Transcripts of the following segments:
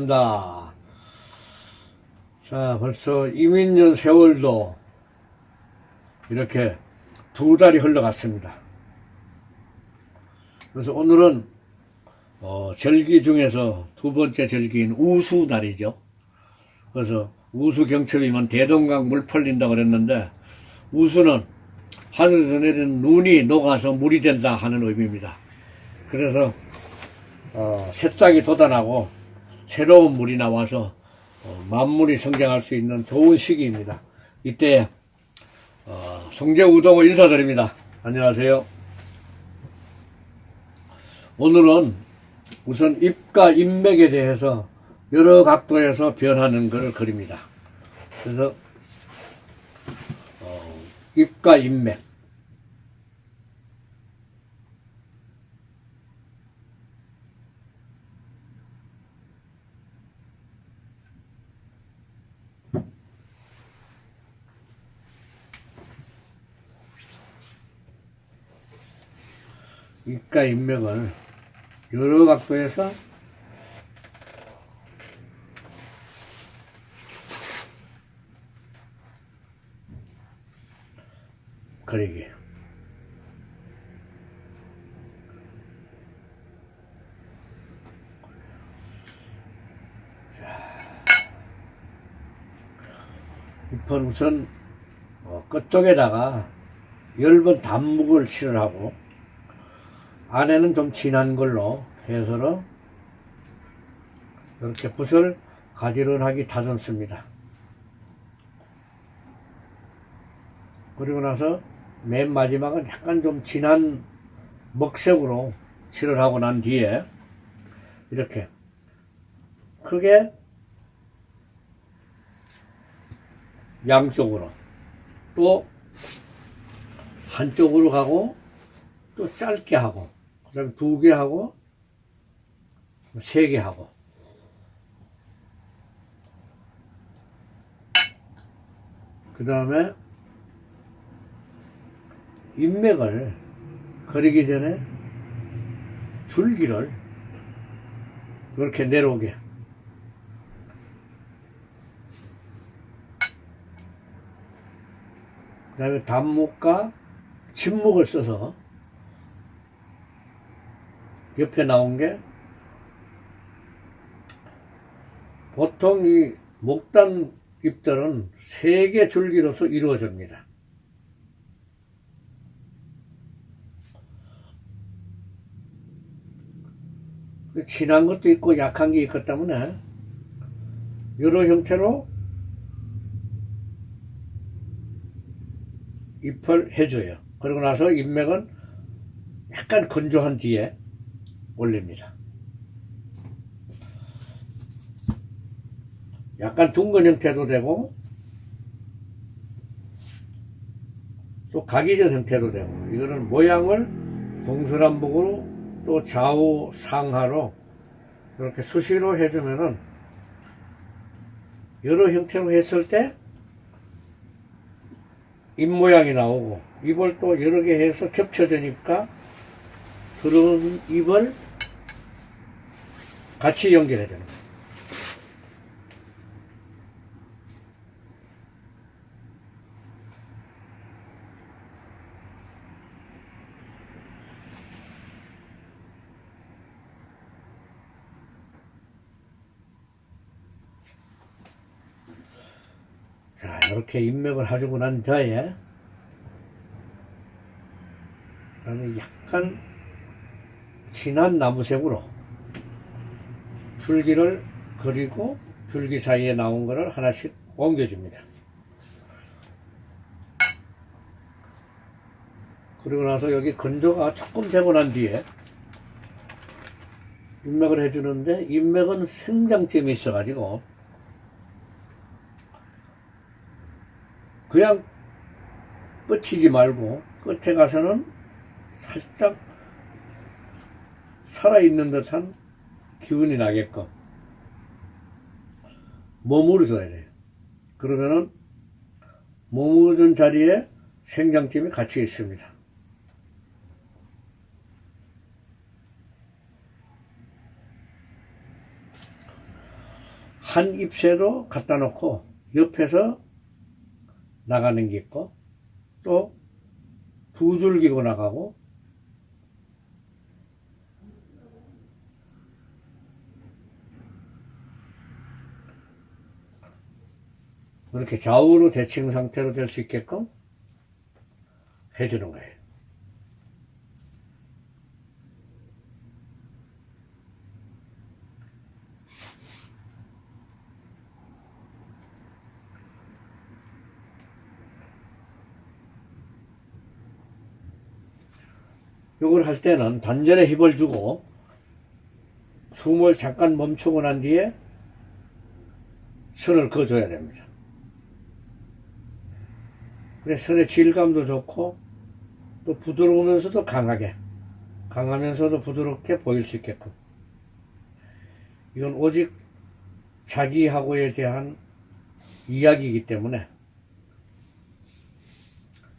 감사합니다. 자, 벌써 이민년 세월도 이렇게 두 달이 흘러갔습니다. 그래서 오늘은 어, 절기 중에서 두 번째 절기인 우수 날이죠. 그래서 우수 경첩이면 대동강 물 풀린다고 그랬는데 우수는 하늘에서 내리는 눈이 녹아서 물이 된다 하는 의미입니다. 그래서 어, 새싹이 돋아나고 새로운 물이 나와서 어, 만물이 성장할 수 있는 좋은 시기입니다. 이때 어, 송재우동을 인사드립니다. 안녕하세요. 오늘은 우선 입과 인맥에 대해서 여러 각도에서 변하는 것을 그립니다. 그래서 어, 입과 인맥 입과 인맥을 여러 각도에서 그리기. 잎은 우선 어, 끝쪽에다가 엷은 단묵을 칠하고 안에는 좀 진한 걸로 해서로 이렇게 붓을 가지런하게 다듬습니다. 그리고 나서 맨 마지막은 약간 좀 진한 먹색으로 칠을 하고 난 뒤에 이렇게 크게 양쪽으로 또 한쪽으로 가고 또 짧게 하고 그 다음에 두개 하고 세 개 하고. 그 다음에 인맥을 그리기 전에 줄기를 이렇게 내려오게. 그 다음에 단목과 침묵을 써서 옆에 나온 게 보통 이 목단 잎들은 세 개 줄기로서 이루어집니다. 진한 것도 있고 약한 게 있기 때문에 여러 형태로 잎을 해줘요. 그러고 나서 잎맥은 약간 건조한 뒤에 올립니다. 약간 둥근 형태도 되고 또 각이전 형태도 되고 이거는 모양을 동서남북으로 또 좌우 상하로 이렇게 수시로 해주면은 여러 형태로 했을 때 입 모양이 나오고 입을 또 여러 개 해서 겹쳐지니까 그런 입을 같이 연결해야 되는 거예요. 자, 이렇게 인맥을 해주고 난 뒤에, 그다음에 약간 진한 나무색으로 줄기를 그리고 줄기 사이에 나온 거를 하나씩 옮겨줍니다. 그리고 나서 여기 건조가 조금 되고 난 뒤에 인맥을 해주는데 인맥은 생장점이 있어가지고 그냥 뻗치지 말고 끝에 가서는 살짝 살아있는 듯한 기운이 나게끔 머무르줘야 돼요. 그러면은 머무르는 자리에 생장점이 같이 있습니다. 한 잎새로 갖다 놓고 옆에서 나가는 게 있고 또 두 줄 기고 나가고 이렇게 좌우로 대칭 상태로 될 수 있게끔 해주는 거예요. 요걸 할 때는 단전에 힘을 주고 숨을 잠깐 멈추고 난 뒤에 선을 그어줘야 됩니다. 그래 선의 질감도 좋고 또 부드러우면서도 강하게 강하면서도 부드럽게 보일 수 있게끔 이건 오직 자기하고에 대한 이야기이기 때문에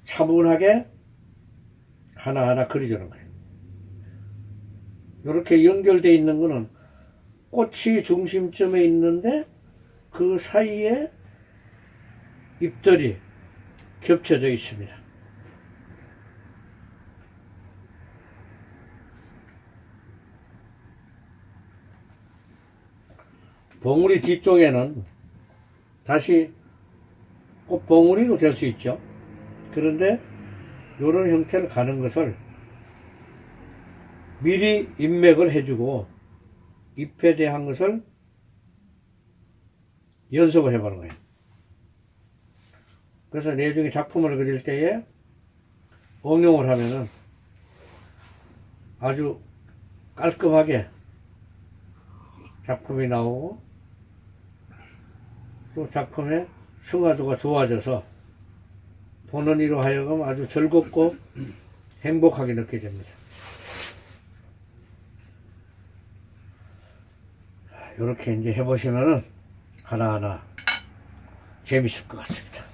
차분하게 하나하나 그려주는 거예요. 이렇게 연결되어 있는 거는 꽃이 중심점에 있는데 그 사이에 잎들이 겹쳐져 있습니다. 봉우리 뒤쪽에는 다시 꽃 봉우리로 될수 있죠. 그런데 이런 형태를 가는 것을 미리 인맥을 해주고 잎에 대한 것을 연습을 해보는 거예요. 그래서 내중에 작품을 그릴 때에 응용을 하면은 아주 깔끔하게 작품이 나오고 또 작품의 승화도가 좋아져서 보는 이로 하여금 아주 즐겁고 행복하게 느껴집니다. 이렇게 이제 해보시면은 하나하나 재밌을 것 같습니다.